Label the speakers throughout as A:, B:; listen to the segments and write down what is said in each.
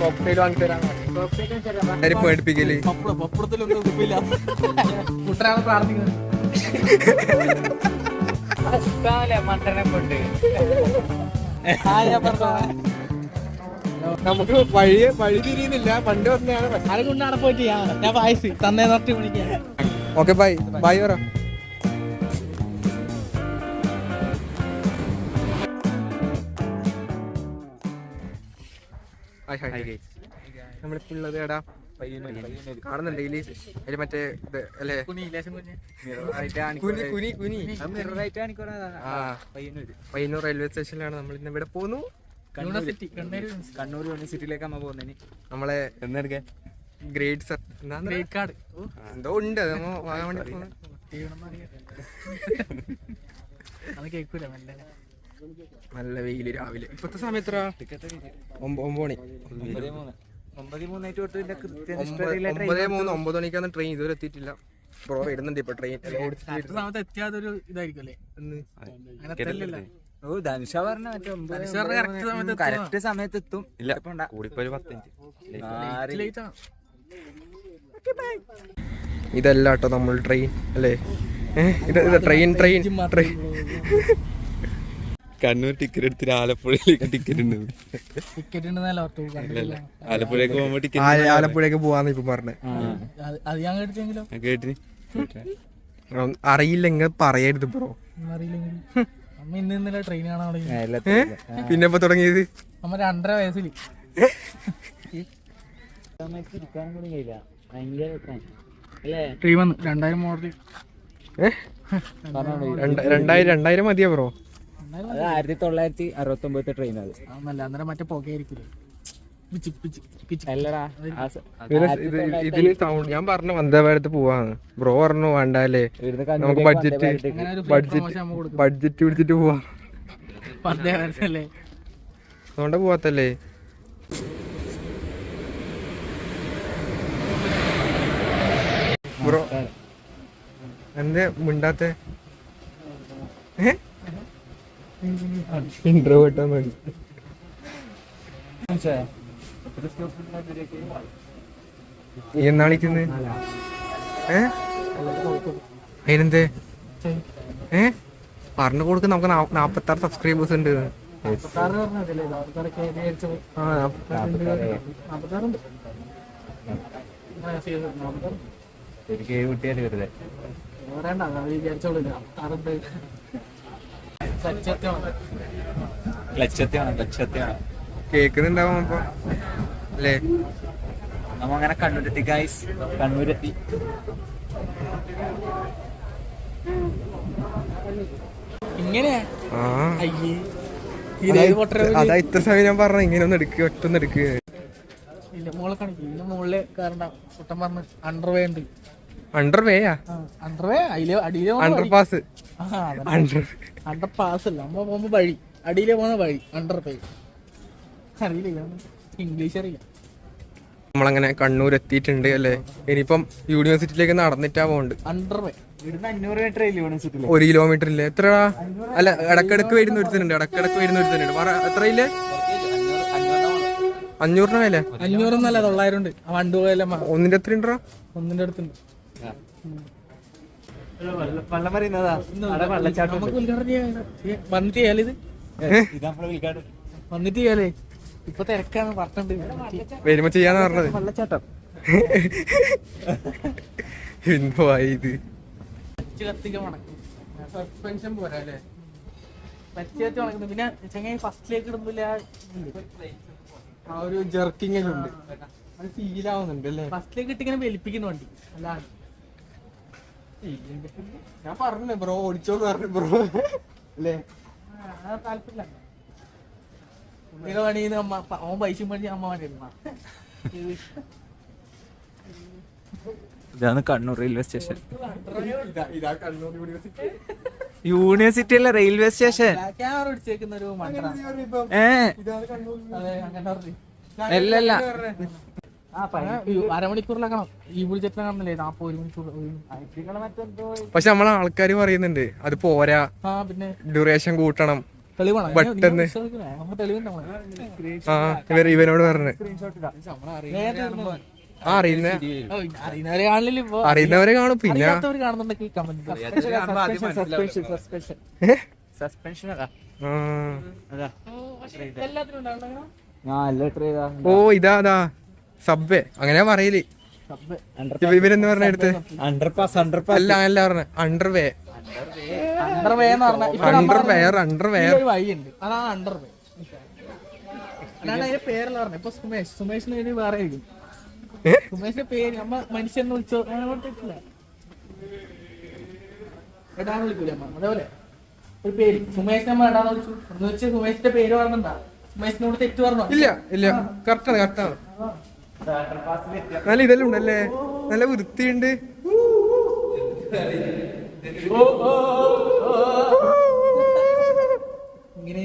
A: Cocktail വാങ്ങി തരാൻ എല്ലാരും പേടിപ്പിക്കൽ.
B: പപ്പടത്തിലൊന്നും ഉപ്പില്ല
A: കുട്ടനാണ് പ്രാർത്ഥിക്കുന്നത്
B: മണ്ടനെ കൊണ്ട്.
A: നമുക്ക് വഴി വഴി തിരിയുന്നില്ല. പണ്ട് വന്നെയാണ്
B: ആരെ കൊണ്ടാണ് പോയിട്ട് ഞാൻ പായസ് തന്നെ നിർത്തി വിളിക്കാൻ
A: ഓക്കെ ബൈ. ബൈ പറ. ഹായ് ഹായ് നമ്മളിപ്പോ ഉള്ളത് എടാ കാണുന്നുണ്ട് ഇതിൽ അതിൽ മറ്റേ ഇത് അല്ലേ?
B: കുനി
A: കുനി. കുനി കുനി ആ. പയ്യന്നൂർ റെയിൽവേ സ്റ്റേഷനിലാണ് നമ്മൾ ഇന്ന് ഇവിടെ പോന്നു.
B: കണ്ണൂർ
C: യൂണിവേഴ്സിറ്റിയിലേക്ക് അമ്മ പോകുന്നതിന്.
A: നമ്മളെ
C: എന്നെടുക്കാൻ
A: ഗ്രേഡ് സർ
B: ഗ്രേഡ് കാർഡ്.
A: എന്തോ ഉണ്ട്. നമ്മ വാങ്ങാൻ വേണ്ടി
B: കേൾക്കൂല
A: നല്ല വെയിൽ രാവിലെ. ഇപ്പത്തെ സമയത്ത് ഒമ്പത് മണി.
C: ഒമ്പതേ മൂന്ന്. ഒമ്പത്
A: മണിക്കാണ് ട്രെയിൻ ഇതുവരെ എത്തിയിട്ടില്ല. ബ്രോ ഇടുന്നുണ്ട് ഇപ്പൊ ട്രെയിൻ
B: കറക്റ്റ് സമയത്ത് എത്തിയാതൊരു ഇതായിരിക്കും അല്ലേ
C: ഓ ധനുഷ പറഞ്ഞ മറ്റേ. കറക്റ്റ് സമയത്ത് എത്തും. ഇല്ല
A: ഇതല്ല കേട്ടോ നമ്മൾ ട്രെയിൻ അല്ലേ? ഇത് train train train
D: Kannur ticket എടുത്തിട്ട് ആലപ്പുഴയിലേക്ക് ടിക്കറ്റ് ഉണ്ട്
B: ടിക്കറ്റ് ഉണ്ടെന്നല്ല
D: ആലപ്പുഴയ്ക്ക് പോകുമ്പോ ടിക്കറ്റ്
A: ആലപ്പുഴയൊക്കെ പോവാന്ന് ഇപ്പൊ പറഞ്ഞേ.
B: അത് അത് ഞാൻ കേട്ടിട്ടെങ്കിലോ.
D: കേട്ടിന്.
A: അറിയില്ല ഇങ്ങനെ പറയരുത് ബ്രോ. പിന്നെ ഇപ്പൊ തുടങ്ങിയത്?
B: അമ്മ രണ്ടര വയസ്സിൽ രണ്ടായിരം മോഡൽ
A: രണ്ടായിരം രണ്ടായിരം മതിയാ ബ്രോ.
C: അത് ആയിരത്തി തൊള്ളായിരത്തി അറുപത്തി ഒമ്പത്തെ ട്രെയിൻ അത്.
B: അതൊന്നല്ല അന്നേരം മറ്റേ പുകയായിരിക്കില്ലേ പിച്ച് പിച്ച് പിച്ച്.
C: അല്ലടാ
A: ഇതിൽ സൗണ്ട് ഞാൻ പറഞ്ഞു വന്ദേ ഭാരത് പോവാന്ന് ബ്രോ പറഞ്ഞു വേണ്ടല്ലേ നമുക്ക് ബഡ്ജറ്റ് ബഡ്ജറ്റ് ബഡ്ജറ്റ് പിടിച്ചിട്ട് പോവാ.
B: വരല്ലേ
A: അതുകൊണ്ട് പോവാത്തല്ലേ? ബ്രോ എന്തേ മിണ്ടാത്തെ? ഇൻട്രോ കിട്ടാൻ വേണ്ടി നീ എന്നാ വിളിക്കുന്നത് ഏ? അതിനെന്തേ? ഏ? പറഞ്ഞു കൊടുക്ക നമുക്ക് നാപ്പത്തി ആറ് സബ്സ്ക്രൈബേഴ്സ് ഉണ്ട്.
C: എനിക്ക് ഏഴ് വരുന്നത്
B: വേണ്ട അത് വിചാരിച്ചോളൂ നാപ്പത്താറുണ്ട്.
A: കേക്കുന്നുണ്ടാവും അപ്പൊ. അല്ലേ?
C: നമ്മ അങ്ങനെ കണ്ണൂരെത്തി ഗൈസ് കണ്ണൂരെത്തി.
B: ഇങ്ങനെ?
A: ആ.
B: അയ്യേ.
A: അതാ
B: ഇത്
A: ഇത്ര- അതാ ഇത്ര സമയം ഞാൻ പറഞ്ഞ ഇങ്ങനെ ഒന്ന് എടുക്കുക ഒറ്റ ഒന്ന് എടുക്കുക
B: ഇല്ല മോളെ കാണിക്കും. ഇതിന്റെ മുകളിൽ കാരണം കുട്ടൻ പറഞ്ഞ് അണ്ടർവേ ഉണ്ട്.
A: അണ്ടർ വേയാ
B: അണ്ടർവേ അതിൽ അടിയിലെ
A: അണ്ടർ പാസ്
B: അണ്ടർ അണ്ടർപാസ് അല്ല. നമ്മ പോകുമ്പോ വഴി. അടിയിലെ പോകുന്ന വഴി. അണ്ടർപേ അറിയില്ല ഇംഗ്ലീഷ് അറിയില്ല.
A: നമ്മളങ്ങനെ കണ്ണൂർ എത്തിയിട്ടുണ്ട് അല്ലേ? ഇനിയിപ്പം യൂണിവേഴ്സിറ്റിയിലേക്ക് നടന്നിട്ടാ
C: അണ്ടർവേ യൂണിവേഴ്സിറ്റിയിൽ
A: ഒരു കിലോമീറ്റർ ഇല്ലേ? എത്ര അല്ല ഇടക്കിടക്ക് വരുന്ന ഒരുത്തനുണ്ട്. ഇടക്കിടക്ക് വരുന്ന ഒരുത്തനുണ്ട്. പറ എത്ര ഇല്ലേ? അഞ്ഞൂറിന് മേലെ?
B: അഞ്ഞൂറൊന്നല്ല തൊള്ളായിരം ഉണ്ട്. വണ്ടു പോയാലും
A: ഒന്നിന്റെ എത്ര ഉണ്ടോ
B: ഒന്നിന്റെ അടുത്തുണ്ട്.
C: വെള്ളം പറയുന്നതാ വെള്ളച്ചാട്ടം.
B: വന്നിട്ട് ചെയ്യാലേ വന്നിട്ട് ഇപ്പൊ തിരക്കാണ് പറഞ്ഞത്
A: വരുമ്പോ ചെയ്യാന്ന് പറഞ്ഞത്.
C: വെള്ളച്ചാട്ടം.
A: എന്തോ ആയി ഇത്
B: സസ്പെൻഷൻ പോരാ അല്ലേ? പച്ച കത്തി മണക്കുന്നു പിന്നെ ചെങ്ങായി ഫസ്റ്റിലേക്ക് ഇടുമ്പില്ല
A: ആ ഒരു ജെർക്കിങ് ഉണ്ട്. അത് ഫീലാവുന്നുണ്ട് അല്ലേ?
B: ഫസ്റ്റിലേക്ക് ഇട്ടിങ്ങനെ വലിപ്പിക്കുന്ന വണ്ടി. അല്ലാണ്ട്
A: ഞാൻ പറഞ്ഞു ബ്രോ ഓടിച്ചോന്ന് പറഞ്ഞു ബ്രോ. അല്ലേ?
B: താല്പര്യമില്ല പണിന്ന് അമ്മ അവൻ പൈസ പണി അമ്മ വേണ്ടിയിരുന്ന
C: ഇതാണ് Kannur railway station
A: university
C: university അല്ല റെയിൽവേ സ്റ്റേഷൻ ഏ. അല്ലല്ല.
B: അരമണിക്കൂറിലാക്കണം ഈ വിളിച്ചിട്ട് കാണുന്നില്ലേ നാപ്പത് ഒരു മണിക്കൂർ ഒരു-
A: പക്ഷെ നമ്മളെ ആൾക്കാർ പറയുന്നുണ്ട് അത് പോരാ.
B: ആ പിന്നെ
A: ഡ്യൂറേഷൻ കൂട്ടണം.
B: തെളിവാണ്.
A: പെട്ടെന്ന്. ആ ഇവർ ഇവനോട് പറഞ്ഞു. ആ അറിയുന്ന
B: അറിയുന്നവരെ
A: കാണും പിന്നെ ഓ ഇതാ അതാ. സബ്വേ. അങ്ങനെ പറയൽ. ഇവ- ഇവരെന്ന് പറഞ്ഞ എടുത്ത്?
C: അണ്ടർ പാസ് അണ്ടർ
A: അല്ല അല്ല പറഞ്ഞ. അണ്ടർവേ അണ്ടർവെയർ അണ്ടർവെയർ
B: ഈ വഴിയുണ്ട് അതാണ് അണ്ടർവേ അല്ലാണ്ട് അതിന്റെ പേരല്ല പറഞ്ഞത്. ഇപ്പൊ സുമേഷ്. സുമേഷിന് പേര് വേറെ ആയിരിക്കും.
A: ഏ?
B: സുമേഷിന്റെ പേര് നമ്മ വിളിച്ചോ? അങ്ങനെ വിളിച്ചിട്ടില്ല. എടാന്ന് വിളിക്കൂലേ അമ്മ? അതേപോലെ. ഒരു പേര്. സുമേഷിനെ അമ്മ എടാന്ന് വിളിച്ചു. എന്ന് വെച്ച് സുമേഷിന്റെ പേര് പറഞ്ഞാ സുമേഷിനോട് തെറ്റ് പറഞ്ഞോ?
A: ഇല്ല ഇല്ല. കറക്റ്റാണ് കറക്റ്റാണ് നല്ല ഇതെല്ലാം ഉണ്ടല്ലേ നല്ല വൃത്തിയുണ്ട്.
B: ഇങ്ങനെ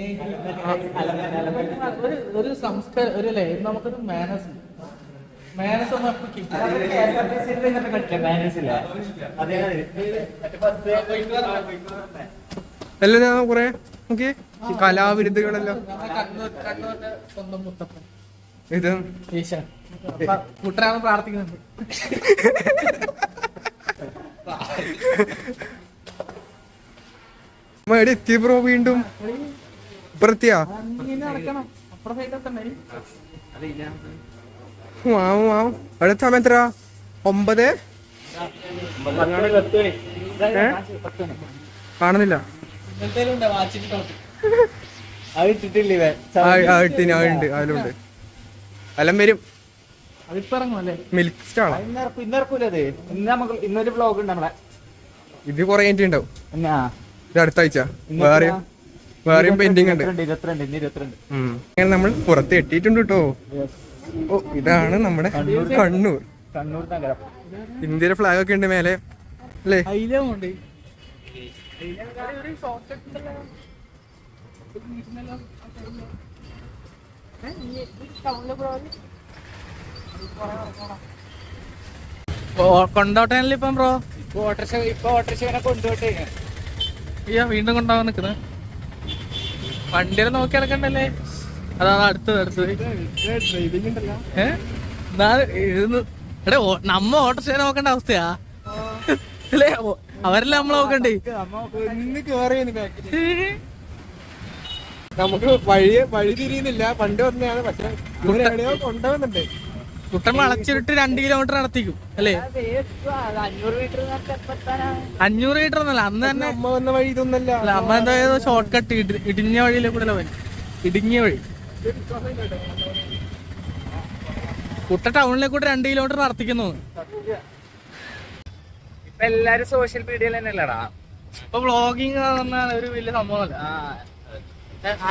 B: ഒരു ഒരു സംസ്കാരം ഒരു അല്ലേ? നമുക്കൊരു മാനസ്. മാനസ് ഒന്ന് അപ്പൊ കിട്ടും
A: അല്ല ഞാൻ കൊറേ? നോക്കി കലാവിരുദ്ധകളെല്ലാം. ഇത്?
B: ഈശ
A: പ്രാർത്ഥിക്കുന്നത്. എവിടെ എത്തി ബ്രോ വീണ്ടും. ഇപ്പറത്തിയാ അവിടെ സമയം എത്ര ഒമ്പത്? കാണുന്നില്ല. അതിലുണ്ട്. എല്ലാം വരും. മിൽക്ക് സ്റ്റാളാ
C: ഇന്നിറക്കും ഇന്നിറക്കൂലത് ഇന്ന് നമുക്ക് ഇന്നൊരു ബ്ലോഗ് ഉണ്ട് നമ്മളെ.
A: ഇത് കൊറേ അടുത്താഴ്ച ഉണ്ടാവും ഇത് അടുത്ത ആഴ്ച. വേറെയും വേറെയും പെയിന്റിംഗ് ഉണ്ട്. അങ്ങനെ നമ്മൾ പുറത്ത് എത്തിയിട്ടുണ്ട് കേട്ടോ. ഓ ഇതാണ് നമ്മുടെ കണ്ണൂർ
C: കണ്ണൂർ. നഗരം.
A: ഇന്ത്യയുടെ ഫ്ലാഗ് ഒക്കെ ഉണ്ട് മേലെ. അല്ലേ?
B: ഉണ്ട് കൊണ്ടോട്ടനല്ലേ ഇപ്പം ബ്രോ
C: ഓട്ടർഷ ഇപ്പൊ ഓട്ടർഷനെ കൊണ്ടുപോട്ടെ
B: അയ്യോ വീണ്ടും കൊണ്ടാവാൻ നിക്കുന്നത് വണ്ടിയിൽ നോക്കി നടക്കണ്ടല്ലേ? അതാ അടുത്തത് അടുത്തത്
A: ഡ്രൈവിംഗ് ഉണ്ടല്ലോ.
B: ഏ? എന്നാ ഇരുന്ന് എടാ നമ്മ ഓട്ടോറിക്ഷ നോക്കേണ്ട അവസ്ഥയാ. അല്ലേ? അവരെല്ലാം നമ്മളെ നോക്കണ്ടേ?
A: നമുക്ക് വഴി വഴി തിരിയുന്നില്ല. പണ്ട് വന്നതാണ് പക്ഷെ കൊണ്ടുപോകുന്നുണ്ട്
B: കുട്ടൻ വളച്ചിട്ട് രണ്ട് കിലോമീറ്റർ നടത്തിക്കും അല്ലേ?
C: അഞ്ഞൂറ് മീറ്റർ
B: എന്നല്ല മീറ്റർ ഒന്നല്ല അന്ന് തന്നെ
A: അമ്മ വന്ന വഴി ഇതൊന്നല്ല.
B: അല്ല അമ്മ എന്താ ഷോർട്ട് കട്ട് ഇടിഞ്ഞ വഴിയിലെ കൂടെ പോയി ഇടുങ്ങിയ വഴി. കുട്ട ടൗണിലെ കൂടെ രണ്ട് കിലോമീറ്റർ നടത്തിക്കുന്നു.
C: ഇപ്പൊ എല്ലാരും സോഷ്യൽ മീഡിയയിൽ തന്നെ അല്ലടാ
B: ഇപ്പൊ വ്ളോഗിങ് ഒരു വലിയ സംഭവമല്ല.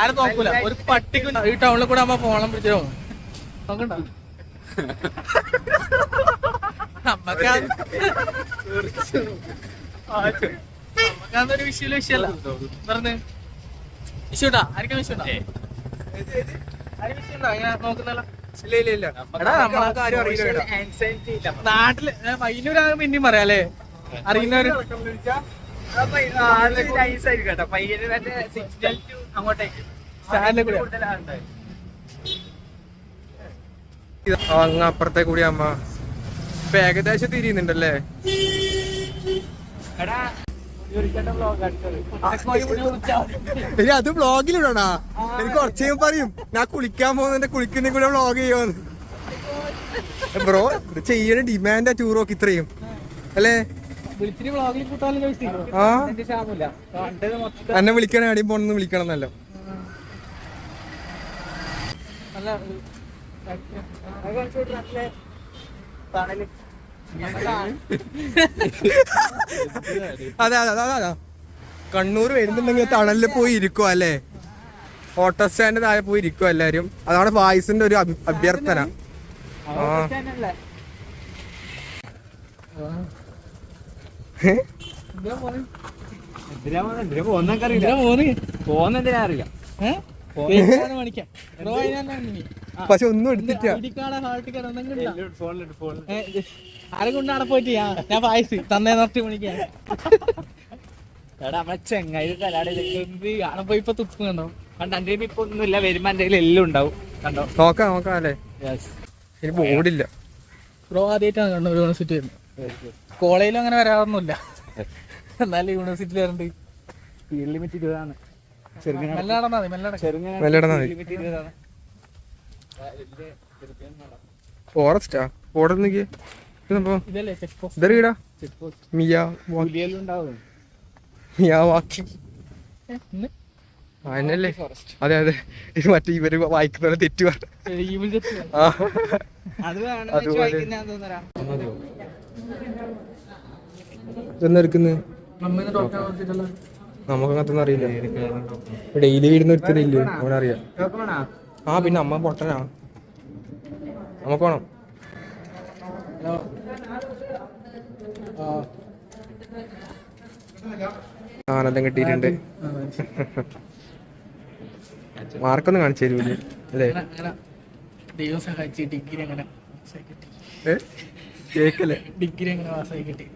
B: ആരും നോക്കൂല. ഒരു പട്ടിക്ക് ഈ ടൗണിൽ കൂടെ അമ്മ ഫോണം പിടിച്ചോ നോക്കണ്ട. നമുക്കതൊരു വിഷയം വിഷയമല്ല പറഞ്ഞ് വിഷയണ്ടാ ആർക്കും വിഷയണ്ടാ ആരും വിഷയണ്ടാ ഇങ്ങനെ നോക്കുന്നല്ലോ നാട്ടിൽ വൈകുന്നേരം പിന്നെയും പറയാല്ലേ അറിയുന്നവര്
C: അങ്ങോട്ടേക്ക്
B: സ്റ്റാൻഡിൽ കൂടെ
A: അങ്ങ് അപ്പുറത്തെ കൂടി അമ്മ ഇപ്പൊ ഏകദേശം തിരിയുന്നുണ്ടല്ലേ? അത് വ്ളോഗിലിടണാ എനിക്ക് കുറച്ച് കഴിയുമ്പോ പറയും ഞാൻ കുളിക്കാൻ പോകുന്നതിന്റെ കുളിക്കുന്ന കൂടെ വ്ളോഗ് ചെയ്യുമെന്ന് ബ്രോ ഇത് ചെയ്യണ ഡിമാൻഡാ ടൂറോക്ക് ഇത്രയും. അല്ലേ?
C: ടൂർ ഒക്കെ ഇത്രയും അല്ലേ
A: എന്നെ വിളിക്കണ അടിയും പോണെന്ന് വിളിക്കണം എന്നല്ലോ അതെ അതെ അതെ അതെ. കണ്ണൂർ വരുന്നുണ്ടെങ്കിൽ തണലിൽ പോയി ഇരിക്കും അല്ലേ? ഓട്ടോ സ്റ്റാൻഡ് താഴെ പോയി ഇരിക്കും എല്ലാരും അതാണ് വായിസിന്റെ ഒരു അഭി- അഭ്യർത്ഥന.
C: പോന്നെന്തിനാ അറിയില്ല.
A: പക്ഷെ ഒന്നും എടുത്തിട്ടില്ല.
B: ഇടിക്കാട ഹാൾട്ടിക്കാട് എന്തെങ്കിലും ഉണ്ടോ?
C: ഫോണിലിട്ട് ഫോണിൽ
B: ഏ, ഇത് ആരെ കൊണ്ട് അവിടെ പോയിട്ട്? ഞാൻ പായസ് തന്നേ നിർത്തി മണിക്കാൻ
C: എടാ നമ്മളെ ചെങ്ങായി കലാടി
B: എന്ത് കാണുമ്പോ ഇപ്പൊ തുപ്പ് കണ്ടോ?
C: കണ്ട എന്റെ ഇപ്പൊ ഒന്നുമില്ല വരുമ്പോ എന്റെ കയ്യിൽ എല്ലാം ഉണ്ടാവും. കണ്ടോ?
A: നോക്കാം നോക്കാം അല്ലേ?
C: യെസ്
A: ഇനി ബോർഡില്ല.
B: ബ്രോ ആദ്യമായിട്ടാണ് കണ്ണൂർ യൂണിവേഴ്സിറ്റി വരുന്നത്. കോളേജിലും അങ്ങനെ വരാറൊന്നുമില്ല. എന്നാലും യൂണിവേഴ്സിറ്റി വരണ്ട്.
C: ലിമിറ്റ് ഇരുപതാണ്. ചെറുങ്ങനെ
B: മെല്ലെ നടന്നാ മതി മെല്ലെ
A: നടന്നാ മതി. ഫോറസ്റ്റാ? നിക്ക് മിയാ മിയാ വാക്കി. അതിനല്ലേ അതെ അതെ. ഇത് മറ്റേ ഇവർ വായിക്കുന്ന തെറ്റു തെറ്റ് പറ. ആ.
C: അത് വേണം
A: അതുപോലെ.
C: വായിക്കുന്ന തോന്നരാ
A: ഇതെന്നാ എടുക്കുന്നത്
B: നമ്മന്ന് ഡോക്ടറെ കൊടുത്തിട്ടുള്ള
A: നമുക്ക് അങ്ങനത്തൊന്നും അറിയില്ല. ഡെയിലി വീടുന്ന ഒരുത്തരില്ലേ? അവനറിയാം. ആ പിന്നെ അമ്മ പൊട്ടനാ. നമുക്ക് വേണം. ആനന്ദം കിട്ടിയിട്ടുണ്ട്. മാർക്കൊന്നും കാണിച്ചു തരൂല്ലേ അല്ലേ?
B: ദൈവം സഹായിച്ച് ഡിഗ്രി അങ്ങനെ?
A: കേക്കല്ലേ?
B: ഡിഗ്രി അങ്ങനെ പാസ്സായി കിട്ടി.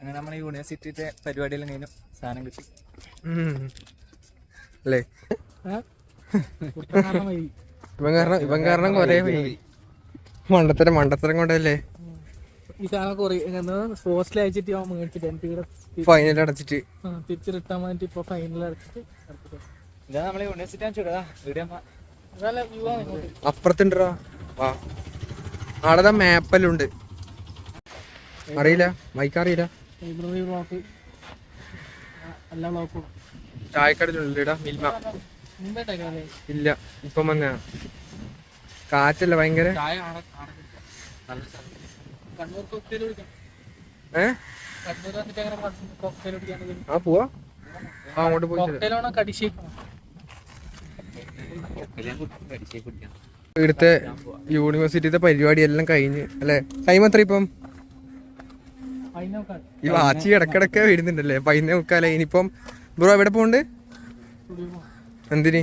C: അങ്ങനെ നമ്മളെ യൂണിവേഴ്സിറ്റിയുടെ പരിപാടിയെല്ലാം കഴിഞ്ഞു സാധനം കിട്ടി.
A: അല്ലേ. ഇവൻ കാരണം ഇവൻ കാരണം കൊറേ പോയി മണ്ടത്തരം മണ്ടത്തരം കൊണ്ടല്ലേ?
B: ഈ സാധനം കുറെ അയച്ചിട്ട് മേടിച്ചിട്ട്
A: ഫൈനൽ അടച്ചിട്ട്.
B: തിരിച്ച് റിട്ടേൺ ഇപ്പൊ ഫൈനൽ അടച്ചിട്ട് അടുത്തത്.
C: ഇതാ നമ്മളെ യൂണിവേഴ്സിറ്റി
B: വീഡിയോ
A: അപ്പുറത്തുണ്ടാ? വാ. അവിടെ മാപ്പെല്ലാം ഉണ്ട് അറിയില്ല? മൈക്ക് അറിയില്ല?
B: ലൈബ്രറി ബ്ലോക്ക് എല്ലാ ബ്ലോക്കും
A: ചായക്കടയിലുണ്ടല്ലേടാ മിൽമ. ഇല്ല ഇപ്പം വന്ന കാറ്റല്ല ഭയങ്കര? ആ പോവാ. ആ അങ്ങോട്ട് പോയി ഇവിടുത്തെ യൂണിവേഴ്സിറ്റിത്തെ പരിപാടി എല്ലാം കഴിഞ്ഞ് അല്ലെ? ടൈം എത്ര ഇപ്പം? ഈ വാച്ചി ഇടക്കിടക്ക് വരുന്നുണ്ടല്ലേ? പൈന മുക്കാല ഇനിയിപ്പം ബ്രോ എവിടെ പോണ്ട് എന്തിന്?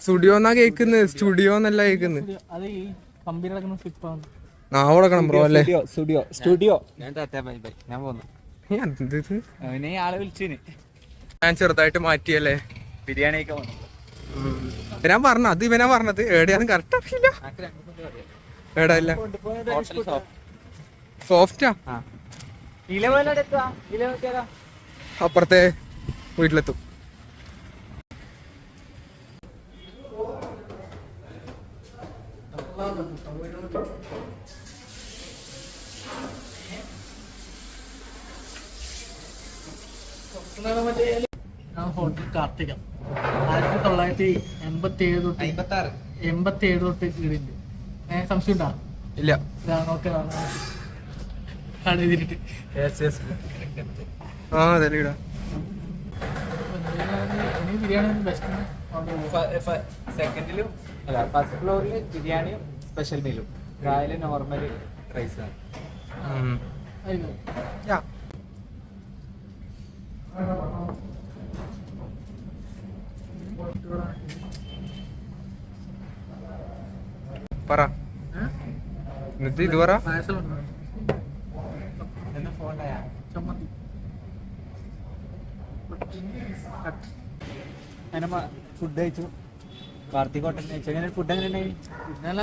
B: സ്റ്റുഡിയോ
A: എന്നാ കേക്കുന്നത് സ്റ്റുഡിയോ എന്നല്ല കേക്കുന്നത് നാവ് കൊടുക്കണം ബ്രോ അല്ലേ?
C: സ്റ്റുഡിയോ സ്റ്റുഡിയോ ഞാൻ ടാറ്റാ ബൈ ബൈ ഞാൻ പോന്നു.
A: ഏ,
C: അവനെ ആളെ വിളിച്ചിന്.
A: ഞാൻ ചെറുതായിട്ട് മാറ്റിയല്ലേ?
C: ബിരിയാണി
A: ഞാൻ പറഞ്ഞ അത് ഇവനാ പറഞ്ഞത്. എവിടെയാന്ന് കറക്റ്റ് അറിയില്ല. എടാ ഇല്ല സോഫ്റ്റാ അപ്പുറത്തെ വീട്ടിലെത്തും.
B: ഹോട്ടൽ കാർത്തിക. ആയിരത്തി തൊള്ളായിരത്തി എൺപത്തി ഏഴ് തൊട്ട് എൺപത്തി ഏഴ് തൊട്ട് വീടുണ്ട് സംശയം ഉണ്ടാ
A: ഇല്ല.
B: നോക്കെ കട എഴുതിട്ട്
A: ആ അതെ ഇടാ.
B: ബിരിയാണി ബെസ്റ്റ്
C: സെക്കൻഡിലും അല്ല ഫസ്റ്റ് ഫ്ലോറിൽ ബിരിയാണിയും സ്പെഷ്യൽ മീലും താഴെ നോർമൽ റൈസാണ്
A: യാ. പറ. എന്നിട്ട് ഇത് പറ.
B: പായസം ചമ്മന്തി
C: അങ്ങനെ ഫുഡ് കഴിച്ചു. കാർത്തിക് ഹോട്ടൽ കഴിച്ചു. അങ്ങനെ ഫുഡ് എങ്ങനെ ഉണ്ടായി
B: നല്ല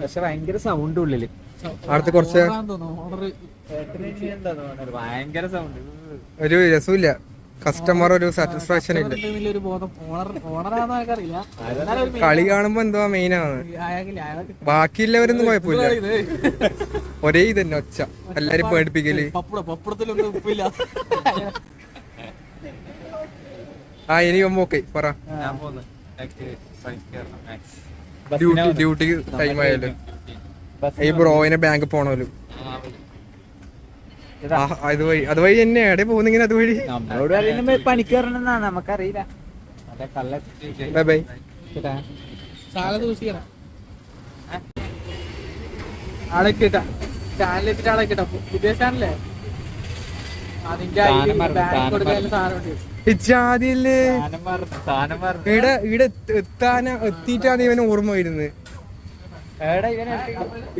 C: പക്ഷെ ഭയങ്കര സൗണ്ട് ഉള്ളിൽ.
A: അടുത്ത് കുറച്ച്
C: ഭയങ്കര സൗണ്ട്
A: ഒരു രസമില്ല കസ്റ്റമർ ഒരു സാറ്റിസ്ഫാക്ഷൻ ഇല്ല. കളി കാണുമ്പോ എന്തോ മെയിൻ ആണ് ബാക്കിയുള്ളവരൊന്നും കുഴപ്പമില്ല. ഒരേ ഇതന്നെ ഒച്ച. എല്ലാരും
B: പേടിപ്പിക്കൽ. പപ്പടത്തിലൊന്നും ഉപ്പില്ല.
A: ആ ഇനി ഓക്കെ പറ.
C: ഞാൻ പോന്നു.
A: ഡ്യൂട്ടി ഡ്യൂട്ടിക്ക് ടൈം ആയാലും ഈ ബ്രോയിനെ ബാങ്ക് പോണല്ലോ ആ, അതുവഴി അതുവഴി തന്നെ. എവിടെ പോകുന്നിങ്ങനെ അതുവഴി?
C: പണിക്കാരനെന്നാ നമുക്കറിയില്ല.
A: ബൈ ബൈ
B: സാല ആളെ കിട്ടാ ചാനലിട്ട് ആളെ കിട്ടാ പുതിയ ചാനലേ അതിന്റെ
C: സാധനം മറന്നു,
B: ബാങ്ക്
C: സാധനം
B: കൊടുക്കാൻ സാധനം ഉണ്ട്.
A: ഇച്ചാദ്യല്ലേ
C: സാധനം മറന്നു സാധനം മറന്നു.
A: ഇവിടെ ഇവിടെ എത്താന എത്തിയിട്ടാണ് ഇവന് ഓർമ്മ വരുന്നത്.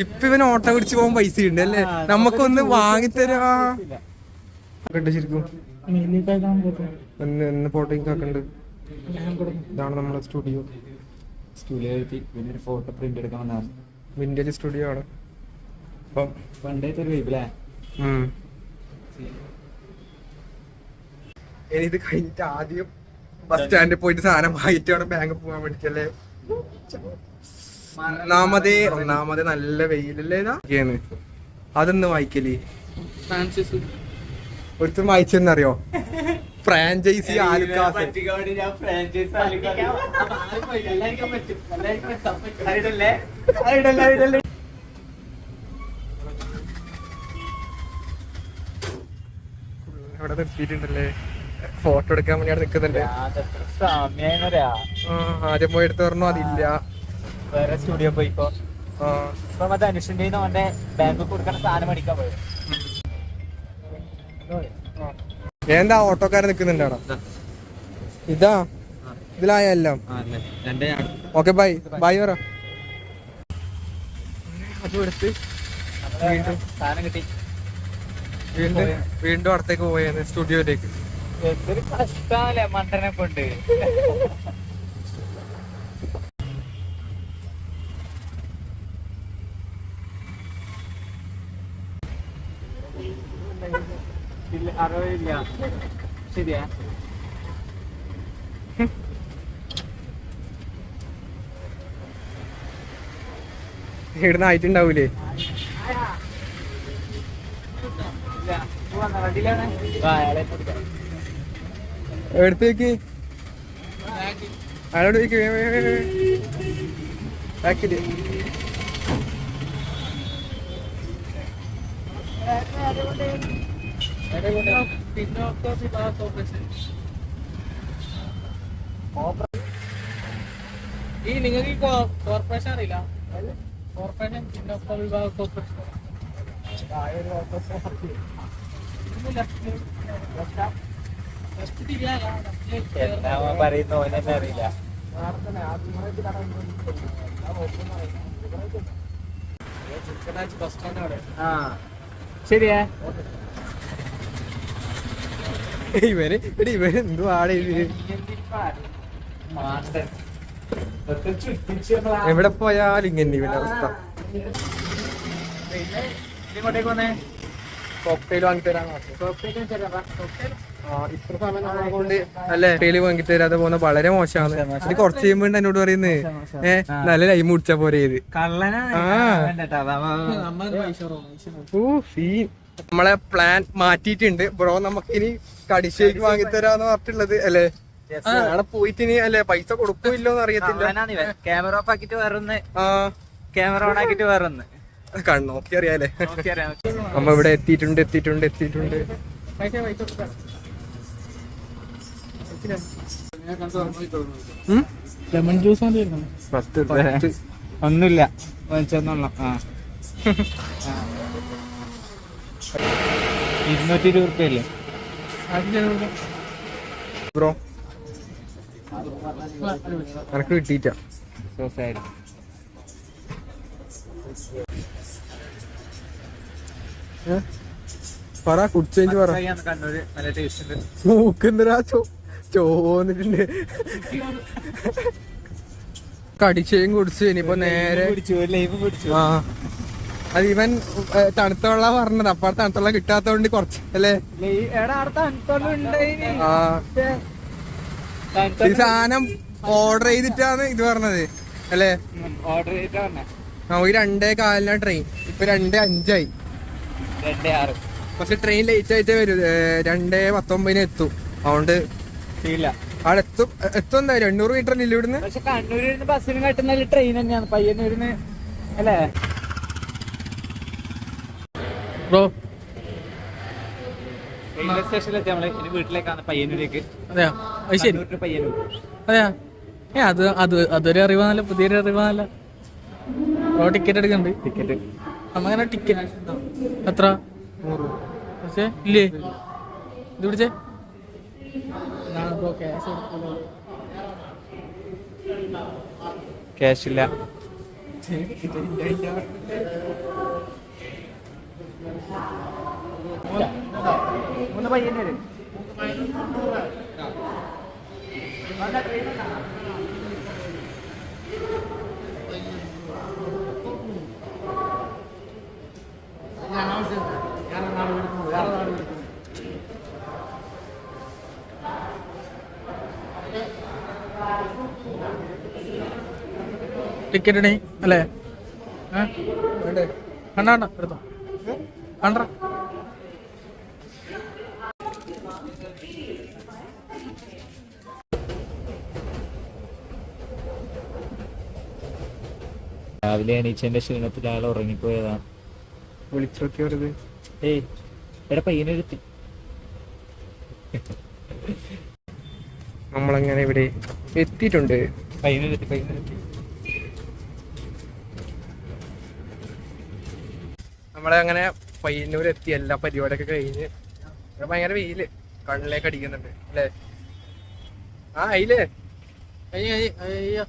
A: ഇപ്പൊ ഇവന് ഓട്ടോ പിടിച്ച് പോകാൻ പൈസ ഉണ്ട് അല്ലേ? നമുക്കൊന്ന് വാങ്ങിത്തരാ. ശരിക്കും. ഒന്ന് ഒന്ന് ഫോട്ടോയും ആക്കണ്ട് ഇതാണ് നമ്മുടെ സ്റ്റുഡിയോ.
C: സ്റ്റുഡിയോ ഫോട്ടോ പ്രിന്റ് എടുക്കാൻ
A: വിന്റേജ് സ്റ്റുഡിയോ ആണ്. അപ്പം
C: പണ്ടേത്തെ ഒരു
A: കഴിഞ്ഞിട്ട് ആദ്യം ബസ് സ്റ്റാൻഡിൽ പോയിട്ട് സാധനം വാങ്ങിട്ട് വേണം ബാങ്ക് പോകാൻ വേണ്ടിട്ടല്ലേ? ഒന്നാമതേ ഒന്നാമതേ നല്ല വെയിലല്ലേ ഇതാ? ഇരിക്കുകയാണ്. അതൊന്ന്
B: വായിക്കൽ.
A: ഒരുത്തും വായിച്ചെന്നറിയോ? ഫ്രാഞ്ചൈസി ആലുക്കാസ്
C: ഞാൻ ഫ്രാഞ്ചൈസ്
A: ഇവിടെ നിർത്തിയിട്ടുണ്ടല്ലേ? ഫോട്ടോ എടുക്കാൻ വേണ്ടി അവിടെ നിൽക്കുന്നുണ്ട് ആദ്യം പോയി എടുത്ത് പറഞ്ഞു അതില്ല.
C: വേറെ സ്റ്റുഡിയോ പോയിക്കോ
A: ആ,
C: ഇപ്പൊ മറ്റേ അനുഷിന്റെ അവന്റെ ബാങ്ക് കൊടുക്കുന്ന സാധനം മേടിക്കാൻ പോയത്.
A: എന്താ ഓട്ടോക്കാരൻ നിൽക്കുന്നുണ്ട് അവിടെ? ഇതാ. ഇതിലായ എല്ലാം. Okay bye. ബൈ പറ. അതും എടുത്ത് വീണ്ടും
C: സാധനം കിട്ടി.
A: വീണ്ടും വീണ്ടും അടുത്തേക്ക് പോയത് സ്റ്റുഡിയോയിലേക്ക്.
C: എന്തൊരു മണ്ടനെ കൊണ്ട്. ഇല്ല അറിവില്ല. ശരിയാ.
A: ഇവിടുന്ന് ആയിട്ടുണ്ടാവൂലേ? എടുത്തേക്ക് അയാളോട്.
B: ബാക്കിൽ ഈ നിങ്ങൾക്ക് ഈ കോർപ്പറേഷൻ അറിയില്ല. കോർപ്പറേഷൻ പിന്നോക്ക വിഭാഗ കോർപ്പറേഷൻ
C: എന്താ പറയുന്ന? ഓനെന്നെ അറിയില്ല. ശരിയാ.
A: ഇവന് എടി ഇവന് എന്തു ആടെ എവിടെ പോയാലും ഇങ്ങനെ ഇവന്റെ അവസ്ഥ.
C: ഇങ്ങോട്ടേക്ക് വന്നേ.
A: കോക്ടെയിൽ വാങ്ങി തരാന്ന് ആ ഇത്ര സമയം നമ്മളെ കൊണ്ട് അല്ലേ കോക്ടെയിൽ വാങ്ങി തരാതെ പോകുന്ന വളരെ മോശമാണ്. ഇത് കുറച്ച് കഴിയുമ്പോ എന്നോട് പറയുന്നത് ഏ നല്ല ലൈം കുടിച്ചാ പോരെ ഇത്. സീൻ. നമ്മളെ പ്ലാൻ മാറ്റിയിട്ടുണ്ട്. ബ്രോ നമുക്കിനി കടിശേക്ക് വാങ്ങി തരാന്ന് പറഞ്ഞിട്ടുള്ളത് അല്ലേ? അവിടെ പോയിട്ട് ഇനി അല്ലേ പൈസ കൊടുക്കില്ലോന്ന് അറിയത്തില്ല.
C: ക്യാമറ ഓഫ് ആക്കിട്ട് വേറൊന്ന്.
A: ആ.
C: ക്യാമറ ഓൺ ആക്കിട്ട് വേറൊന്ന്.
A: നോക്കി അറിയാലേ.
C: നോക്കിയറിയാം
A: നമ്മ ഇവിടെ എത്തിയിട്ടുണ്ട് എത്തിയിട്ടുണ്ട് എത്തിയിട്ടുണ്ട്?
B: ലെമൺ ജ്യൂസ്
C: പത്ത്. ഒന്നുമില്ല. ആ. ആ. ഇരുന്നൂറ്റി ഇരുപത് റുപ്യ അല്ലേ
A: ബ്രോ എനക്ക് കിട്ടിയിട്ടാ?
C: സോസായിട്ട്
A: പറ ഫുഡ് ചേഞ്ച് പറ. മൂക്കുന്നിരാ ചോ ചോന്നിട്ടുണ്ട്? കടിച്ചയും കുടിച്ചു ഇനിയിപ്പോ നേരെ ആ. അത് ഇവൻ തണുത്ത വെള്ളം പറഞ്ഞത്. അപ്പൊ തണുത്ത വെള്ളം കിട്ടാത്തോണ്ട് കൊറച്ച് അല്ലേ? ആ. ഈ സാധനം ഓർഡർ ചെയ്തിട്ടാണ് ഇത് പറഞ്ഞത് അല്ലേ?
C: ഓർഡർ ചെയ്തിട്ടാ
A: നമുക്ക് രണ്ടേ കാലിനാ ട്രെയിൻ ഇപ്പൊ രണ്ടേ അഞ്ചായി.
C: രണ്ടേ ആറ്.
A: പക്ഷെ ട്രെയിൻ ലേറ്റ് ആയിട്ടേ വരും. രണ്ടേ പത്തൊമ്പതിന് എത്തും. അതുകൊണ്ട്
C: ഇല്ല
A: അവിടെ എത്തും. എത്തും എന്തായാലും എണ്ണൂറ് മീറ്റർ ഇല്ല ഇവിടുന്ന്?
C: പക്ഷെ കണ്ണൂരിൽ നിന്ന് ബസ്സിന് കട്ടുന്ന ട്രെയിൻ തന്നെയാണ്. പയ്യന്നൂരിന്ന് അല്ലേ?
B: ബ്രോ.
C: റെയിൽവേ സ്റ്റേഷനിലെത്തി നമ്മൾ ഇനി വീട്ടിലേക്കാണ് പയ്യന്നൂരേക്ക്.
B: അതെയാ? അത് ശരി.
C: കണ്ണൂർ to പയ്യന്നൂർ.
B: അതെയാ? ഏ അത് അത് അതൊരു അറിവാണല്ലോ. പുതിയൊരു അറിവാണല്ലോ. ടിക്കറ്റ് എടുക്കണ്ട്
C: ടിക്കറ്റ്
B: നമ്മങ്ങനെ ടിക്കറ്റ് എത്ര? പക്ഷേ ഇല്ലേ? ഇത് പിടിച്ചേ. ക്യാഷ്
C: ഇല്ല. മൂന്ന് പയ്യന്റെ വരും
B: ടിക്കറ്റ് ഇടണി അല്ലേ കണ്ടാണ്ട കണ്ട എടുത്തോ. കണ്ട
C: രാവിലെ അനീച്ചന്റെ ക്ഷീണത്തിൽ ആൾ ഉറങ്ങിപ്പോയതാണ്
A: വിളിച്ചോക്കി വരുത്
C: ഏയ് എടാ പയ്യനെടുത്തി
A: നമ്മളങ്ങനെ ഇവിടെ എത്തിയിട്ടുണ്ട്.
C: പയ്യനെടുത്തി പയ്യനെടുത്തി
A: നമ്മളെ അങ്ങനെ പയ്യന്നൂർ എത്തി എല്ലാ പരിപാടിയൊക്കെ കഴിഞ്ഞ് ഭയങ്കര വെയിൽ. കണ്ണിലേക്ക് അടിക്കുന്നുണ്ട് അല്ലേ? ആ അയിലേ.
B: അയ്യോ അയ്യോ